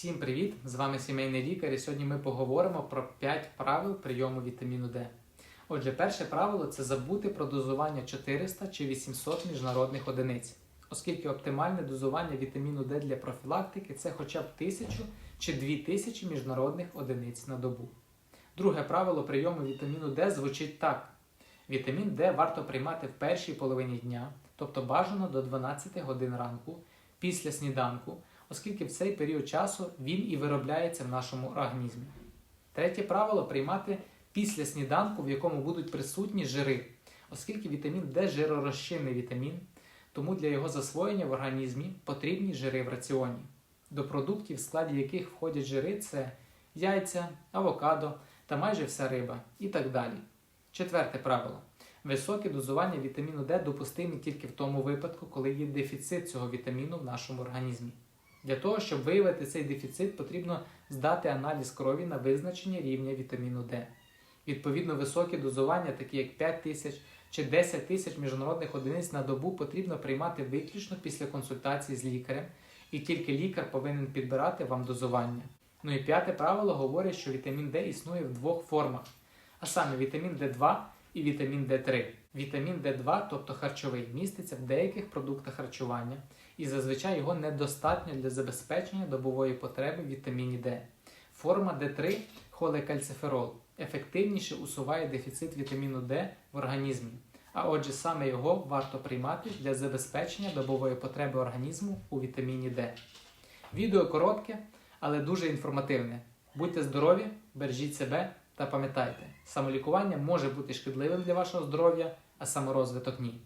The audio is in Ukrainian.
Всім привіт! З вами сімейний лікар, і сьогодні ми поговоримо про 5 правил прийому вітаміну Д. Отже, перше правило це забути про дозування 400 чи 800 міжнародних одиниць, оскільки оптимальне дозування вітаміну Д для профілактики це хоча б 1000 чи 2000 міжнародних одиниць на добу. Друге правило прийому вітаміну Д звучить так: вітамін Д варто приймати в першій половині дня, тобто бажано до 12 годин ранку, після сніданку оскільки в цей період часу він і виробляється в нашому організмі. Третє правило приймати після сніданку, в якому будуть присутні жири, оскільки вітамін Д жиророзчинний вітамін, тому для його засвоєння в організмі потрібні жири в раціоні. До продуктів, в складі яких входять жири, це яйця, авокадо та майже вся риба і так далі. Четверте правило. Високе дозування вітаміну Д допустимі тільки в тому випадку, коли є дефіцит цього вітаміну в нашому організмі. Для того, щоб виявити цей дефіцит, потрібно здати аналіз крові на визначення рівня вітаміну Д. Відповідно, високі дозування, такі як 5 тисяч чи 10 тисяч міжнародних одиниць на добу, потрібно приймати виключно після консультації з лікарем, і тільки лікар повинен підбирати вам дозування. Ну і п'яте правило говорить, що вітамін Д існує в двох формах, а саме вітамін Д2 і вітамін Д3. Вітамін Д2, тобто харчовий, міститься в деяких продуктах харчування, і зазвичай його недостатньо для забезпечення добової потреби вітаміні Д. Форма Д3 холекальциферол ефективніше усуває дефіцит вітаміну Д в організмі, а отже, саме його варто приймати для забезпечення добової потреби організму у вітаміні Д. Відео коротке, але дуже інформативне. Будьте здорові, бережіть себе та пам'ятайте, самолікування може бути шкідливим для вашого здоров'я, а саморозвиток ні.